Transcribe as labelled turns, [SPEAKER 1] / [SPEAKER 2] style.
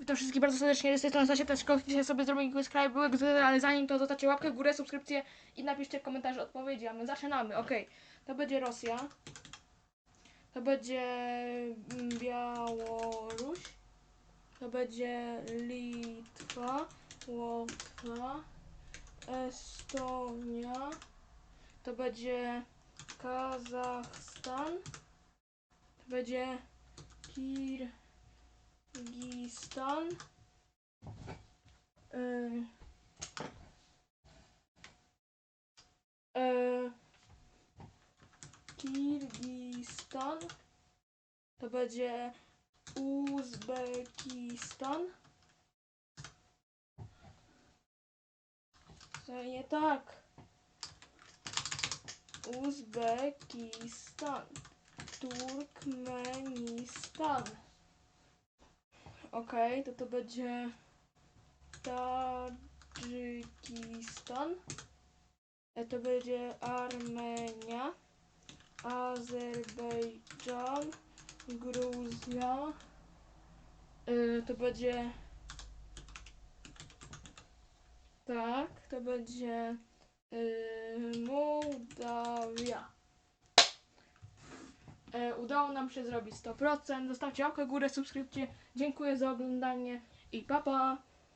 [SPEAKER 1] Witam wszystkich bardzo serdecznie, z tej strony Stasia Teczko. Dzisiaj sobie zrobimy quiz kraju byłego Zera, ale zanim to zostawcie łapkę w górę, subskrypcję i napiszcie w komentarzu odpowiedzi, a my zaczynamy. Okej, to będzie Rosja. To będzie mm, Białoruś. To będzie Litwa, Łotwa, Estonia. To będzie Kazachstan. To będzie Kirgistan. Ym, e, Kirgistan. To będzie Uzbekistan. To nie tak. Uzbekistan. Turkmenistan. Okej, to to będzie Tadżykistan. E, To będzie Armenia. Azerbejdżan. Gruzja. Y, To będzie. Tak, to będzie y, Udało nam się zrobić 100%. Zostawcie łapkę górę, subskrypcję. Dziękuję za oglądanie i pa pa!